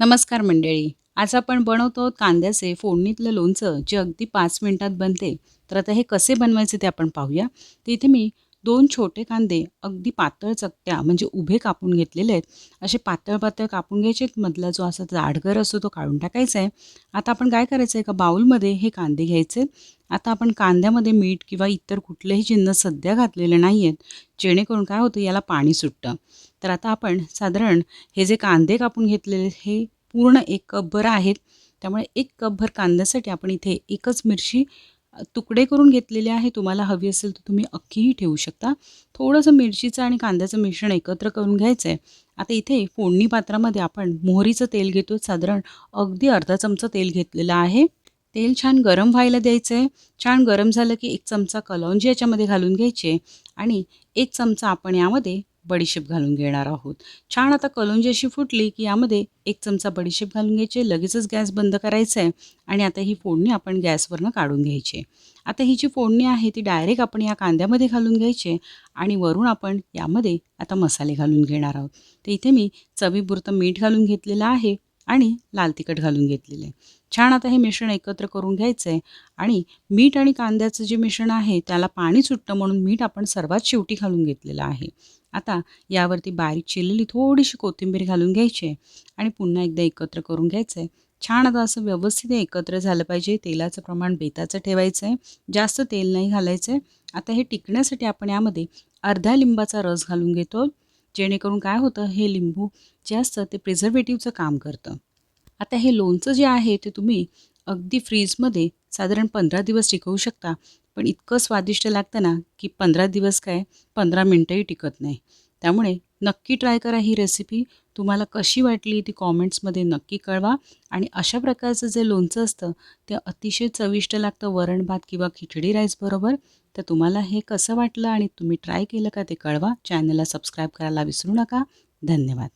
नमस्कार मंडळी. आज आपण बनवतो कांद्याचे फोडणीतलं लोणचं. जे अगदी पाच मिनिटात बनते. तर आता हे कसे बनवायचे ते आपण पाहूया. तर इथे मी दोन छोटे कांदे अगदी पातळ चकत्या म्हणजे उभे कापून घेतलेले आहेत. असे पातळ पातळ कापून घ्यायचे. आहेत. मधला जो असा जाडगर असतो तो काढून टाकायचा आहे. आता आपण काय करायचं आहे का बाऊलमध्ये हे कांदे घ्यायचे. आता आपण कांद्यामध्ये मीठ किंवा इतर कुठलेही चिन्ह सध्या घातलेले नाही आहेत जेणेकरून काय होतं? याला पाणी सुटतं. तर आता आपण साधारण हे जे कांदे कापून घेतलेले हे पूर्ण एक कपभर आहेत. त्यामुळे एक कपभर कांद्यासाठी आपण इथे एकच मिरची तुकडे करून घेतलेले आहे तुम्हाला हवी असेल तर तुम्ही अख्खीही ठेवू शकता. थोडंसं मिरचीचं आणि कांद्याचं मिश्रण एकत्र करून घ्यायचं आहे आता इथे फोडणी पात्रामध्ये आपण मोहरीचं तेल घेतो साधारण अगदी अर्धा चमचा तेल घेतलेलं आहे. तेल छान गरम व्हायला द्यायचं आहे छान गरम झालं की एक चमचा कलौंजी याच्यामध्ये घालून घ्यायचे आणि एक चमचा आपण यामध्ये बडीशेप घालून घेणार आहोत. छान आता कलुंजी अशी फुटली की यामध्ये एक चमचा बडीशेप घालून घ्यायचे लगेचच गॅस बंद करायचा आहे आणि आता ही फोडणी आपण गॅसवरनं काढून घ्यायची आता ही जी फोडणी आहे ती डायरेक्ट आपण या कांद्यामध्ये घालून घ्यायची आणि वरून आपण यामध्ये आता मसाले घालून घेणार आहोत. तर इथे मी चवीपुरतं मीठ घालून घेतलेलं आहे. आणि लाल तिखट घालून घेतलेलं. आहे छान आता हे मिश्रण एकत्र करून घ्यायचं आहे आणि मीठ आणि कांद्याचं जे मिश्रण आहे त्याला पाणी सुटतं म्हणून मीठ आपण सर्वात शेवटी घालून घेतलेलं आहे. आता यावरती बारीक चिरलेली थोडीशी कोथिंबीर घालून घ्यायची आहे आणि पुन्हा एकदा एकत्र करून घ्यायचं आहे छान आता असं व्यवस्थित एकत्र झालं पाहिजे. तेलाचं प्रमाण बेताचं ठेवायचं आहे जास्त तेल नाही घालायचं आहे आता हे टिकण्यासाठी आपण यामध्ये अर्ध्या लिंबाचा रस घालून घेतो. जेणेकरून काय होतं हे लिंबू जे असतं ते प्रिझर्वेटिव्हचं काम करतं. आता हे लोणचं जे आहे ते तुम्ही अगदी फ्रीजमध्ये साधारण पंधरा दिवस टिकवू शकता. पण इतकं स्वादिष्ट लागतं ना की पंधरा दिवस काय पंधरा मिनटंही टिकत नाही. त्यामुळे नक्की ट्राय करा ही रेसिपी तुम्हाला कशी वाटली ती कॉमेंट्समध्ये नक्की कळवा. आणि अशा प्रकारचं जे लोणचं असतं ते अतिशय चविष्ट लागतं वरण भात किंवा खिचडी राईसबरोबर तर तुम्हाला हे कसं वाटलं आणि तुम्ही ट्राय केलं का ते कळवा. चॅनलला सबस्क्राईब करायला विसरू नका. धन्यवाद.